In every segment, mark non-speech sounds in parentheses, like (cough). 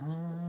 Ay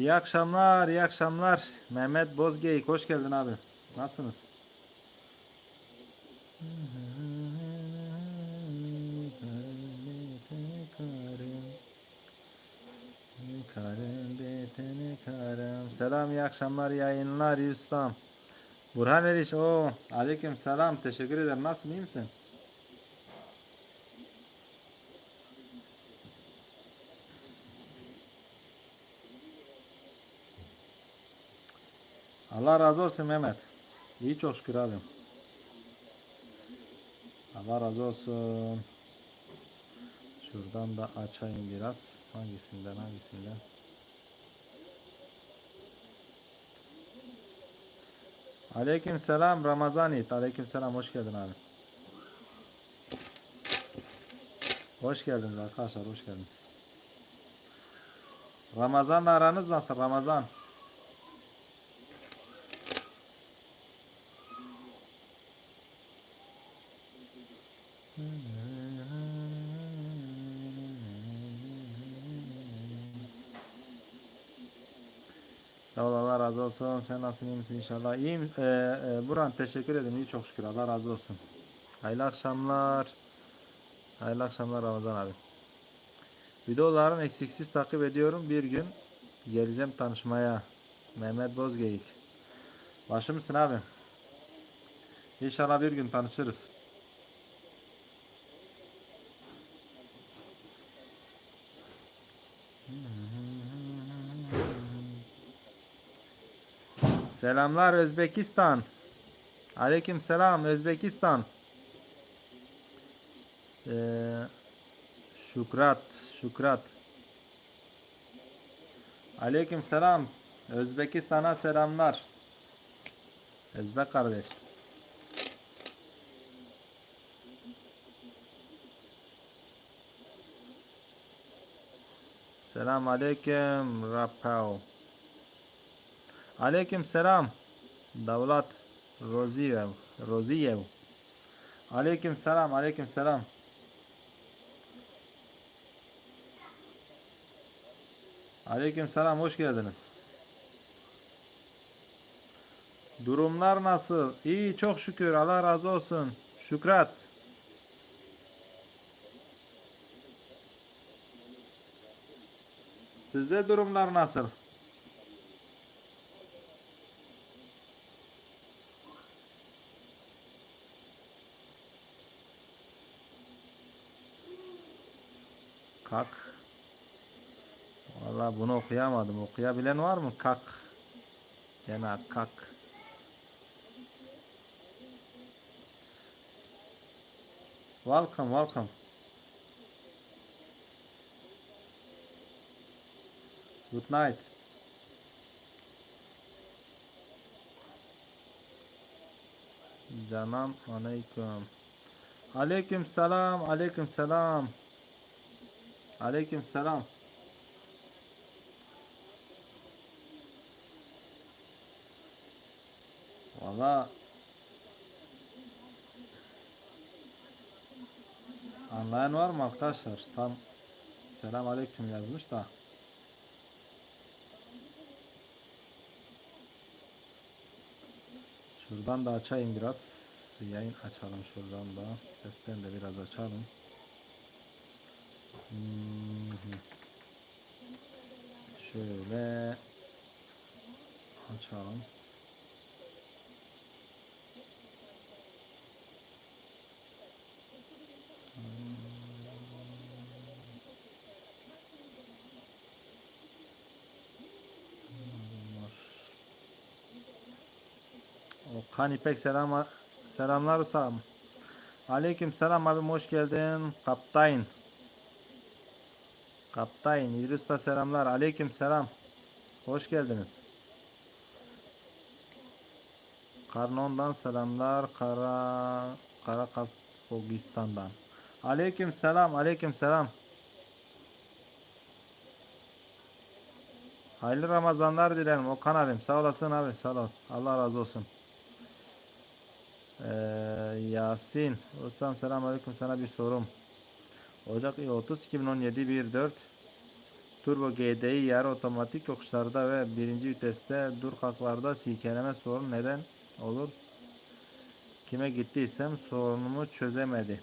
İyi akşamlar, iyi akşamlar. Mehmet Bozgeyik, hoş geldin abi. Nasılsınız? Selam, iyi akşamlar, yayınlar, iyi ustam. Burhan Eriş, o aleyküm selam, teşekkür ederim. Nasılsın, iyi misin? Allah razı olsun Mehmet. İyi çok şükür abi. Allah razı olsun. Şuradan da açayım biraz. Hangisinden hangisinden? Aleyküm selam Ramazanit. Aleyküm selam. Hoş geldin abi. Hoş geldiniz arkadaşlar. Hoş geldiniz. Ramazan'la aranız nasıl? Ramazan. Sağ ol Allah razı olsun. Sen nasılsın iyi misin inşallah? İyiyim. Ee, e, Burhan teşekkür ederim. İyi çok şükür. Allah razı olsun. Hayırlı akşamlar. Hayırlı akşamlar Ramazan abi. Videoların eksiksiz takip ediyorum. Bir gün geleceğim tanışmaya. Mehmet Bozgeyik. Başı mısın abi? İnşallah bir gün tanışırız. Selamlar Özbekistan. Aleyküm selam Özbekistan. Ee, şükrat, şükrat. Aleyküm selam. Özbekistan'a selamlar. Özbek kardeş. Selam aleyküm Rapao. Aleyküm selam. Davlat Roziyev. Roziyev. Aleyküm selam. Aleyküm selam. Aleyküm selam. Hoş geldiniz. Durumlar nasıl? İyi çok şükür. Allah razı olsun. Şükrat. Sizde durumlar nasıl? Kak. Vallahi bunu okuyamadım. Okuyabilen var mı? Kak. Gene kak. Welcome, welcome. Good night. Canım aleyküm. Aleyküm selam, aleyküm selam. Aleyküm selam. Valla anlayan var mı arkadaşlar? Tam selam aleyküm yazmış da. Şuradan da açayım biraz. Yayın açalım şuradan da. Sesten de biraz açalım. Şöyle açalım. Okan İpek selam selamlar usam. Aleyküm selam abim hoş geldin. Kaptayın. Kaptayın İdris da selamlar. Aleyküm selam. Hoş geldiniz. Karnon'dan selamlar. Kara Kara Kapogistan'dan. Aleyküm selam. Aleyküm selam. Hayırlı Ramazanlar dilerim Okan abim. Sağ olasın abi. Sağ ol. Allah razı olsun. Ee, Yasin. Ustam selam aleyküm sana bir sorum. Ocak 30 2017 1.4 Turbo GDI yarı otomatik yokuşlarda ve birinci viteste dur kalklarda silkeleme sorun neden olur? Kime gittiysem sorunumu çözemedi.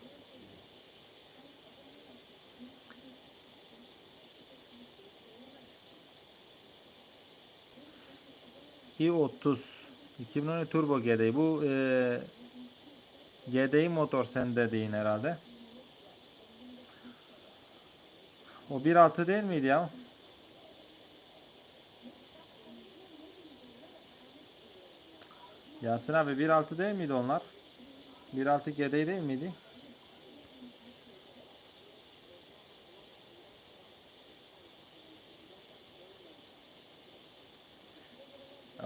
i30 2012 Turbo GDI bu e, GDI motor sen dediğin herhalde. O 1.6 değil miydi ya? Yasin abi 1.6 değil miydi onlar? 1.6 GDI değil miydi?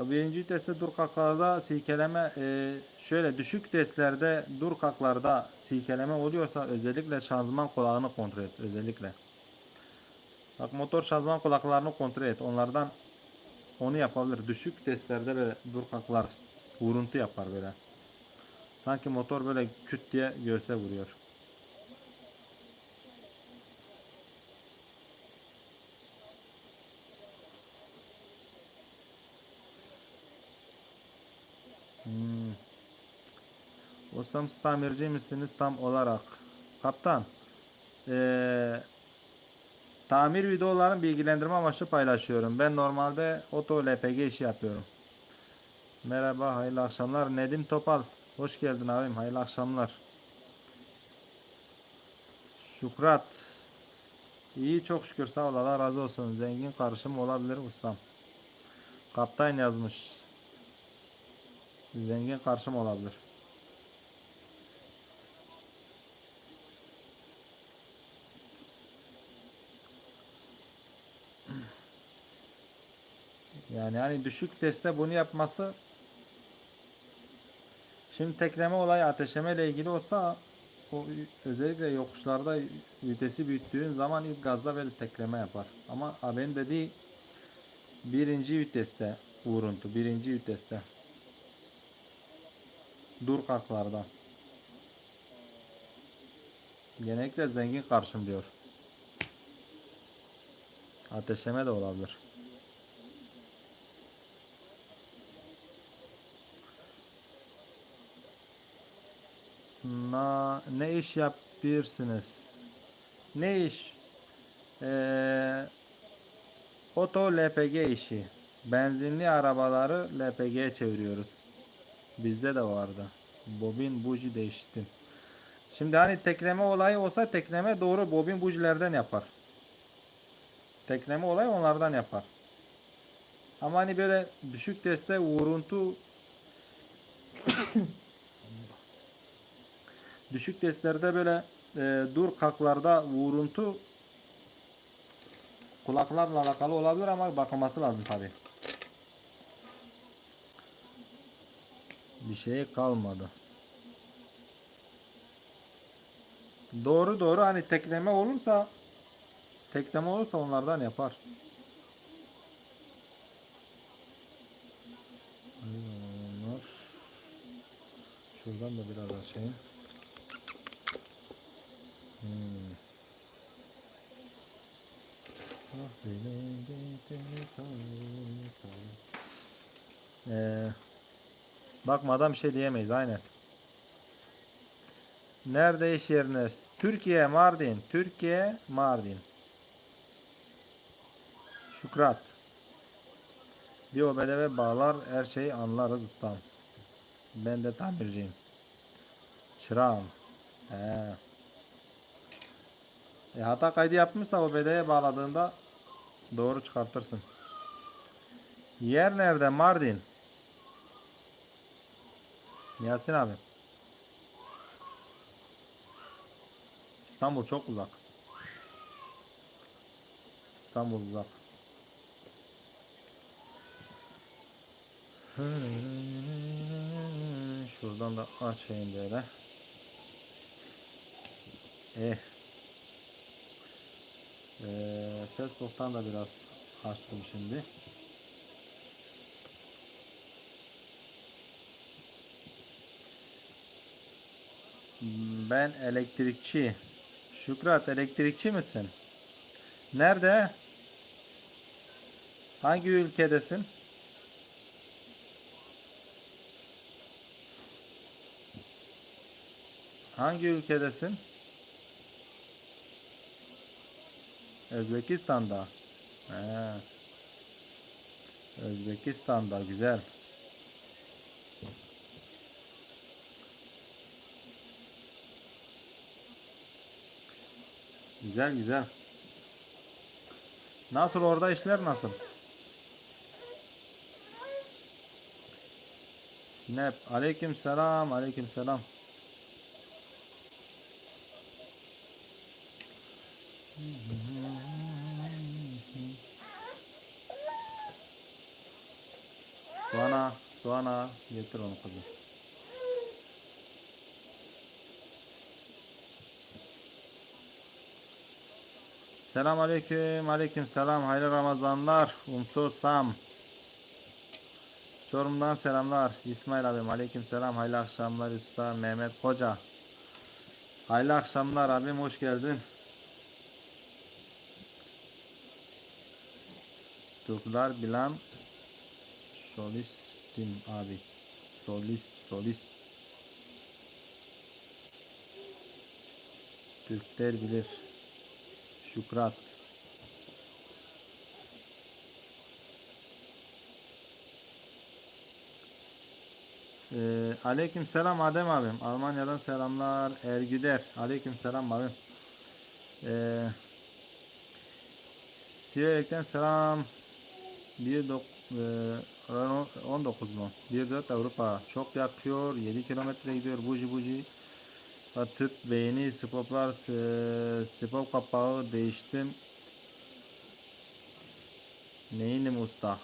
Birinci testte dur kalklarda silkeleme e, şöyle düşük testlerde dur kalklarda silkeleme oluyorsa özellikle şanzıman kulağını kontrol et özellikle. Bak motor şanzıman kulaklarını kontrol et. Onlardan onu yapabilir. Düşük testlerde böyle dur kalklar vuruntu yapar böyle. Sanki motor böyle küt diye göğse vuruyor. Hmm. Osam tamirci misiniz tam olarak? Kaptan. Ee, tamir videoların bilgilendirme amaçlı paylaşıyorum. Ben normalde oto LPG işi yapıyorum. Merhaba, hayırlı akşamlar. Nedim Topal. Hoş geldin abim. Hayırlı akşamlar. Şükrat. İyi çok şükür sağ ol. Allah razı olsun. Zengin karışım olabilir ustam. Kaptan yazmış. Zengin karşım olabilir. Yani hani düşük testte bunu yapması Şimdi tekleme olayı ateşleme ile ilgili olsa o özellikle yokuşlarda vitesi büyüttüğün zaman ilk gazda böyle tekleme yapar. Ama abinin dediği birinci viteste vuruntu. Birinci viteste. Dur kalklarda. Genellikle zengin karşım diyor. Ateşleme de olabilir. Na, ne iş yapıyorsunuz? Ne iş? Ee, LPG işi. Benzinli arabaları LPG'ye çeviriyoruz. Bizde de vardı. Bobin buji değiştim. Şimdi hani tekleme olayı olsa tekleme doğru bobin bujilerden yapar. Tekleme olayı onlardan yapar. Ama hani böyle düşük teste vuruntu (coughs) düşük testlerde böyle e, dur kalklarda vuruntu kulaklarla alakalı olabilir ama bakılması lazım tabi. Bir şey kalmadı. Doğru doğru hani tekleme olursa tekleme olursa onlardan yapar. Şuradan da biraz açayım. Hmm. Ah, Ee, Bakmadan bir şey diyemeyiz aynen. Nerede iş yeriniz? Türkiye, Mardin. Türkiye, Mardin. Şükrat. Bir o bedeve bağlar her şeyi anlarız ustam. Ben de tamirciyim. Çırağım. He. E, hata kaydı yapmışsa o bedeye bağladığında doğru çıkartırsın. Yer nerede? Mardin. Yasin abi. İstanbul çok uzak. İstanbul uzak. Şuradan da açayım böyle. Eh. Ee, Facebook'tan da biraz açtım şimdi. Ben elektrikçi. Şükrat elektrikçi misin? Nerede? Hangi ülkedesin? Hangi ülkedesin? Özbekistan'da. He. Özbekistan'da güzel. Güzel güzel. Nasıl orada işler nasıl? Snap. Aleyküm selam. Aleyküm selam. Getir onu kızım. Selam aleyküm, aleyküm selam, hayırlı Ramazanlar, Umsur Sam. Çorum'dan selamlar, İsmail abim, aleyküm selam, hayırlı akşamlar usta Mehmet Koca. Hayırlı akşamlar abim, hoş geldin. Türkler bilen solistim abi. Solist, solist. Türkler bilir. Şükrat. Ee, aleyküm selam Adem abim. Almanya'dan selamlar. Ergüder. Aleyküm selam abim. Ee, Siverek'ten selam. 1 dok- e, 19 mu? 1.4 Avrupa. Çok yakıyor. 7 kilometre gidiyor. Buji buji. Tüp beyni, spoplar, spop kapağı değiştim. Neyinim usta?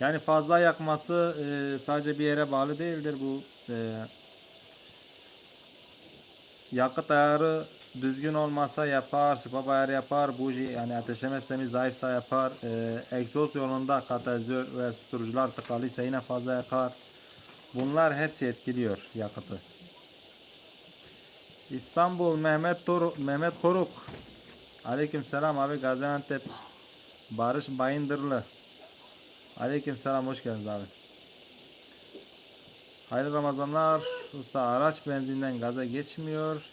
Yani fazla yakması e, sadece bir yere bağlı değildir bu. E, yakıt ayarı düzgün olmasa yapar, ayarı yapar, buji yani ateşleme zayıfsa yapar. E, egzoz yolunda katalizör ve susturucular tıkalıysa yine fazla yakar. Bunlar hepsi etkiliyor yakıtı. İstanbul Mehmet Tor Mehmet Koruk. Aleyküm selam abi Gaziantep. Barış Bayındırlı. Aleyküm selam hoş geldiniz abi. Hayırlı Ramazanlar. Usta araç benzinden gaza geçmiyor.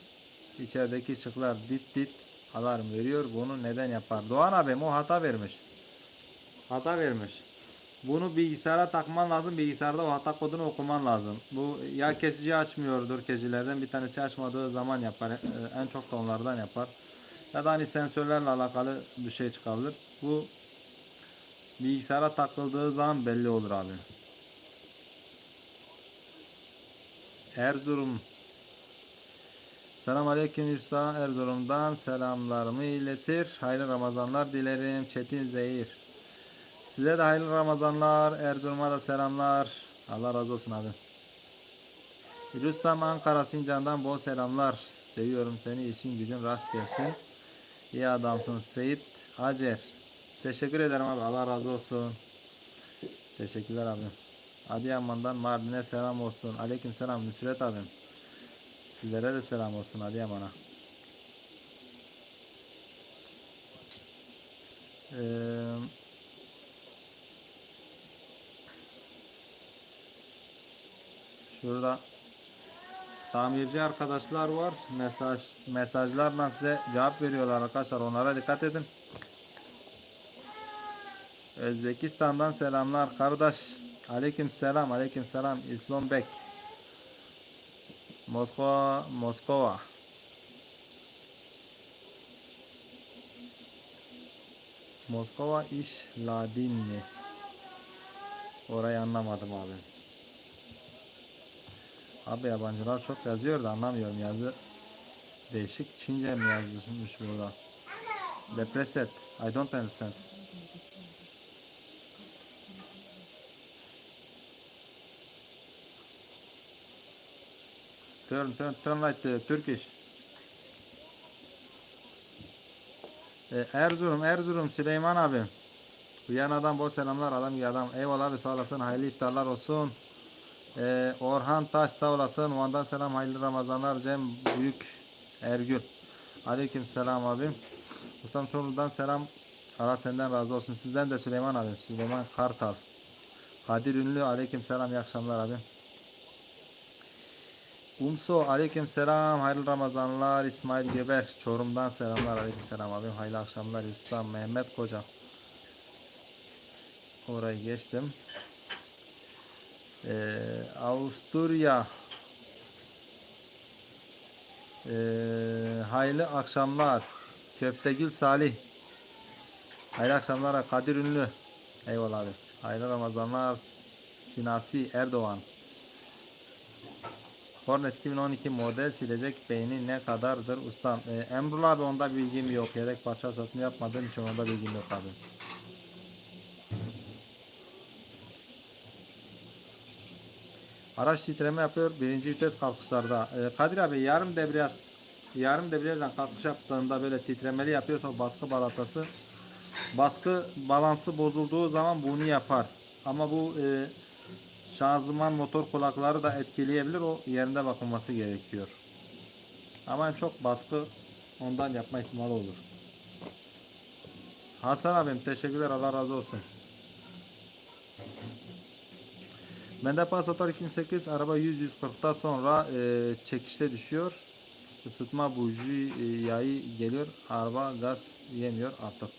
İçerideki çıklar dit dit alarm veriyor. Bunu neden yapar? Doğan abim o hata vermiş. Hata vermiş. Bunu bilgisayara takman lazım. Bilgisayarda o hata kodunu okuman lazım. Bu ya kesici açmıyordur kesicilerden bir tanesi açmadığı zaman yapar. Ee, En çok da onlardan yapar. Ya da hani sensörlerle alakalı bir şey çıkabilir. Bu bilgisayara takıldığı zaman belli olur abi. Erzurum. Selam aleyküm usta Erzurum'dan selamlarımı iletir. Hayırlı Ramazanlar dilerim. Çetin Zehir. Size de hayırlı Ramazanlar. Erzurum'a da selamlar. Allah razı olsun abi. Rüstem Ankara Sincan'dan bol selamlar. Seviyorum seni. işin gücün rast gelsin. İyi adamsın Seyit Hacer. Teşekkür ederim abi. Allah razı olsun. Teşekkürler abi. Adıyaman'dan Mardin'e selam olsun. Aleyküm selam Nusret abim. Sizlere de selam olsun Adıyaman'a. Eee Şurada tamirci arkadaşlar var. Mesaj mesajlarla size cevap veriyorlar arkadaşlar. Onlara dikkat edin. Özbekistan'dan selamlar kardeş. Aleyküm selam, aleyküm selam. İslam Bek. Moskova, Moskova. Moskova iş Ladinli. Orayı anlamadım abi. Abi yabancılar çok yazıyor da anlamıyorum yazı. Değişik Çince mi yazmış burada? Depreset. I don't understand. Turn, turn, turn like the Turkish. Ee, Erzurum, Erzurum, Süleyman abi. Viyana'dan bol selamlar adam gibi adam. Eyvallah abi sağ olasın. Hayırlı iftarlar olsun. Ee, Orhan Taş sağ olasın. Van'dan selam. Hayırlı Ramazanlar. Cem Büyük Ergül. Aleyküm selam abim. Ustam Çorlu'dan selam. Allah senden razı olsun. Sizden de Süleyman abi. Süleyman Kartal. Kadir Ünlü. Aleyküm selam. İyi akşamlar abi. Umso aleyküm selam hayırlı Ramazanlar İsmail Geber Çorum'dan selamlar aleyküm selam abim hayırlı akşamlar Usta Mehmet Koca orayı geçtim. Ee, Avusturya. Ee, hayırlı akşamlar Köftegül Salih. Hayırlı akşamlar Kadir Ünlü. Eyvallah abi. Hayırlı Ramazanlar Sinasi Erdoğan Hornet 2012 model silecek beyni ne kadardır ustam? Ee, Emrullah abi onda bilgim yok. Yedek parça satımı yapmadığım için onda bilgim yok abi. Araç titreme yapıyor. Birinci vites kalkışlarda. Ee, Kadir abi yarım debriyaj yarım debriyajdan kalkış yaptığında böyle titremeli yapıyorsa baskı balatası baskı balansı bozulduğu zaman bunu yapar. Ama bu e, şanzıman motor kulakları da etkileyebilir. O yerinde bakılması gerekiyor. Ama çok baskı ondan yapma ihtimali olur. Hasan abim teşekkürler Allah razı olsun. Bende Passat 2008 araba 100-140'ta sonra e, çekişte düşüyor. Isıtma buji e, yağı geliyor. Araba gaz yemiyor artık.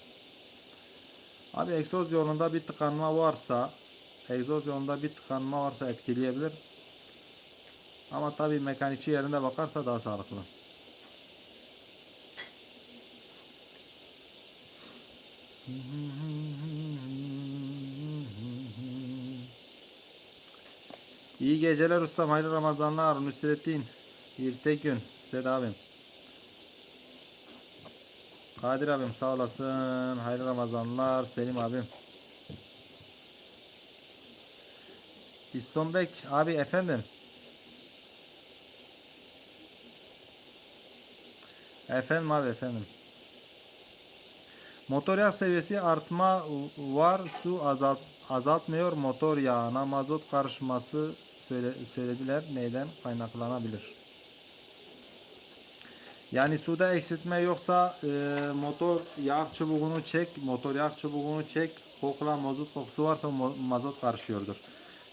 Abi egzoz yolunda bir tıkanma varsa egzoz yolunda bir tıkanma varsa etkileyebilir. Ama tabi mekanikçi yerinde bakarsa daha sağlıklı. İyi geceler ustam. Hayırlı Ramazanlar. Nusrettin. İrtegün. Seda abim. Kadir abim sağ olasın. Hayırlı Ramazanlar. Selim abim. İstombek abi efendim. Efendim abi efendim. Motor yağ seviyesi artma var. Su azalt azaltmıyor. Motor yağına mazot karışması söyle, söylediler. Neyden kaynaklanabilir? Yani suda eksiltme yoksa e, motor yağ çubuğunu çek. Motor yağ çubuğunu çek. Kokla mazot kokusu varsa mazot karışıyordur.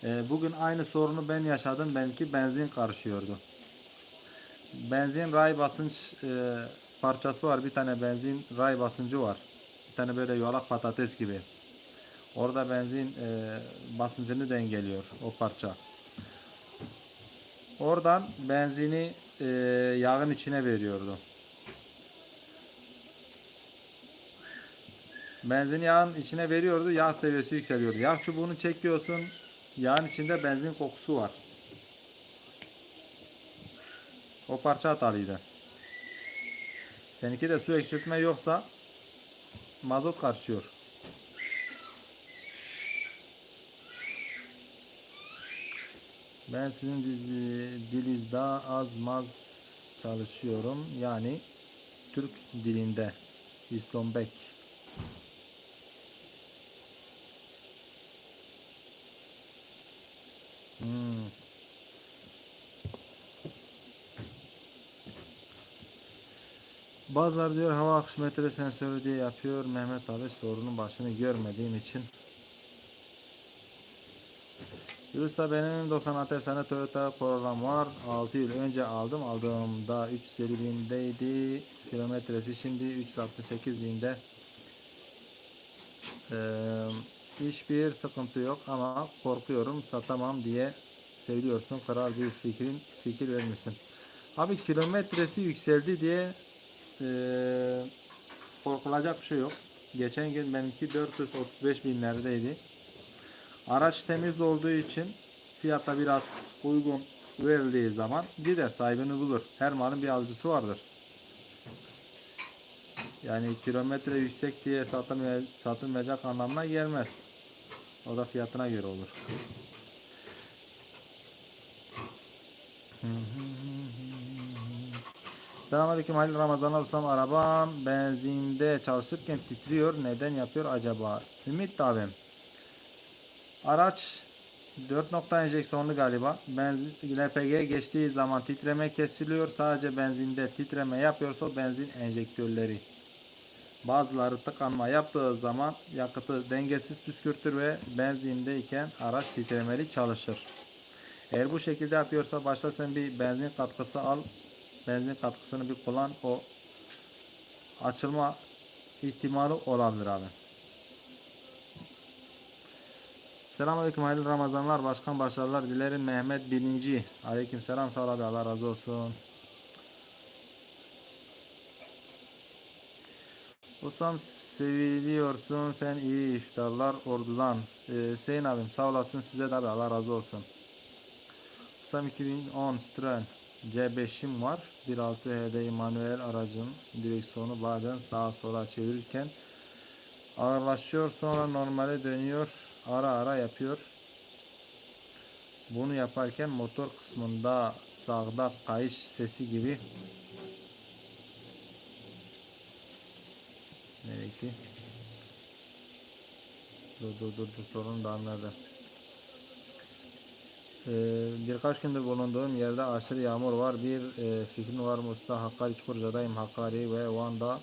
E, bugün aynı sorunu ben yaşadım. Benimki benzin karışıyordu. Benzin ray basınç e, parçası var. Bir tane benzin ray basıncı var. Bir tane böyle yuvarlak patates gibi. Orada benzin e, basıncını dengeliyor o parça. Oradan benzini e, yağın içine veriyordu. Benzin yağın içine veriyordu. Yağ seviyesi yükseliyordu. Yağ çubuğunu çekiyorsun. Yağın içinde benzin kokusu var. O parça hatalıydı. Seninki de su eksiltme yoksa mazot karışıyor. Ben sizin dizi, dilinizde az maz çalışıyorum. Yani Türk dilinde. İstombek. Hmm. Bazıları diyor hava akış metre sensörü diye yapıyor. Mehmet abi sorunun başını görmediğim için Yunus'ta benim 96 efsane Toyota Corolla'm var. 6 yıl önce aldım. Aldığımda 350 bindeydi. Kilometresi şimdi 368 binde. Ee, hiçbir sıkıntı yok ama korkuyorum satamam diye söylüyorsun. Kral bir fikrin fikir vermişsin. Abi kilometresi yükseldi diye ee, korkulacak bir şey yok. Geçen gün benimki 435 binlerdeydi. Araç temiz olduğu için fiyata biraz uygun verildiği zaman gider sahibini bulur. Her malın bir alıcısı vardır. Yani kilometre yüksek diye satılmay- satılmayacak anlamına gelmez. O da fiyatına göre olur. Selamünaleyküm hayırlı Ramazanlar ustam arabam benzinde çalışırken titriyor neden yapıyor acaba Ümit abim Araç 4 nokta enjeksiyonlu galiba. Benzin LPG'ye geçtiği zaman titreme kesiliyor. Sadece benzinde titreme yapıyorsa benzin enjektörleri. Bazıları tıkanma yaptığı zaman yakıtı dengesiz püskürtür ve benzindeyken araç titremeli çalışır. Eğer bu şekilde yapıyorsa başta sen bir benzin katkısı al. Benzin katkısını bir kullan. O açılma ihtimali olabilir abi. Selamünaleyküm hayırlı Ramazanlar başkan başarılar dilerim Mehmet Birinci Aleyküm selam sağ ol abi Allah razı olsun Usam seviliyorsun sen iyi iftarlar ordudan. Ee, Hüseyin abim sağ olasın size de Allah razı olsun. Usam 2010 Citroen C5'im var. 1.6 HD manuel aracın direksiyonu bazen sağa sola çevirirken ağırlaşıyor sonra normale dönüyor ara ara yapıyor. Bunu yaparken motor kısmında sağda kayış sesi gibi gitti? Dur dur dur dur sorun da anladı. Ee, birkaç gündür bulunduğum yerde aşırı yağmur var. Bir e, fikrin var mı usta? Hakkari Çukurca'dayım. Hakkari ve Van'da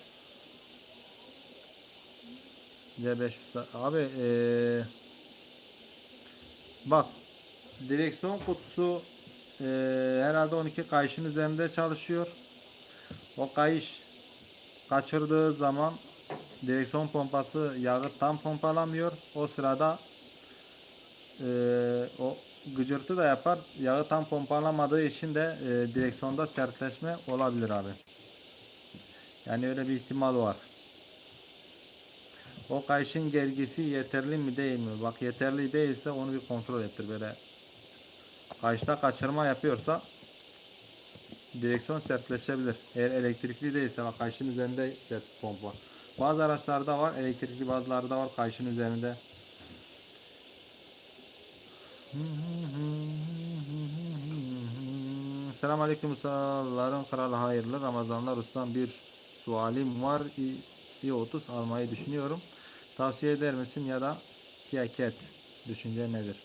C5 usta. Abi eee Bak direksiyon kutusu e, herhalde 12 kayışın üzerinde çalışıyor. O kayış kaçırdığı zaman direksiyon pompası yağı tam pompalamıyor. O sırada e, o gıcırtı da yapar. Yağı tam pompalamadığı için de e, direksiyonda sertleşme olabilir abi. Yani öyle bir ihtimal var. O kayışın gergisi yeterli mi değil mi? Bak yeterli değilse onu bir kontrol ettir böyle. Kayışta kaçırma yapıyorsa direksiyon sertleşebilir. Eğer elektrikli değilse bak kayışın üzerinde sert pompa. Bazı araçlarda var elektrikli bazılarda var kayışın üzerinde. Selamun Aleyküm Ustaların kralı hayırlı Ramazanlar ustam bir sualim var i30 almayı düşünüyorum. Tavsiye eder misin ya da Kiaket düşünce nedir?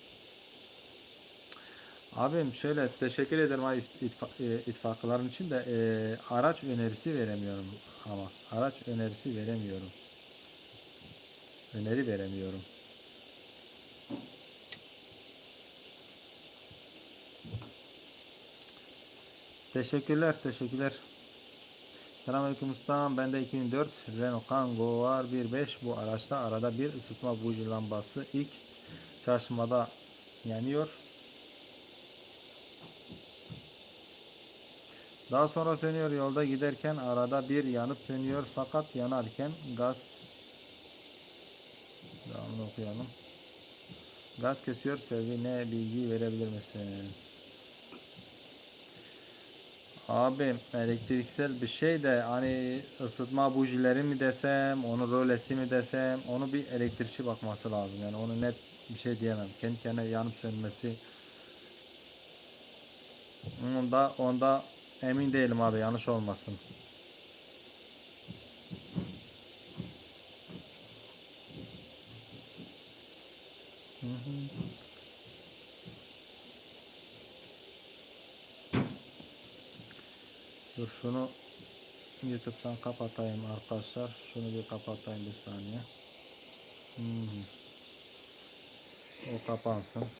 Abim şöyle teşekkür ederim e, ittifakların için de e, araç önerisi veremiyorum ama araç önerisi veremiyorum. Öneri veremiyorum. Teşekkürler, teşekkürler. Selamünaleyküm ustam. Bende 2004 Renault Kangoo var 1.5. Bu araçta arada bir ısıtma buji lambası ilk çalışmada yanıyor. Daha sonra sönüyor yolda giderken arada bir yanıp sönüyor fakat yanarken gaz devamını okuyalım. Gaz kesiyor sevdiğine bilgi verebilir misin? Abi elektriksel bir şey de hani ısıtma bujileri mi desem, onu rölesi mi desem, onu bir elektrikçi bakması lazım. Yani onu net bir şey diyemem. Kendi kendine yanıp sönmesi. Onda, onda emin değilim abi yanlış olmasın. Hı hı. Dur şunu YouTube'dan kapatayım arkadaşlar. Şunu bir kapatayım bir saniye. Hmm. O kapansın.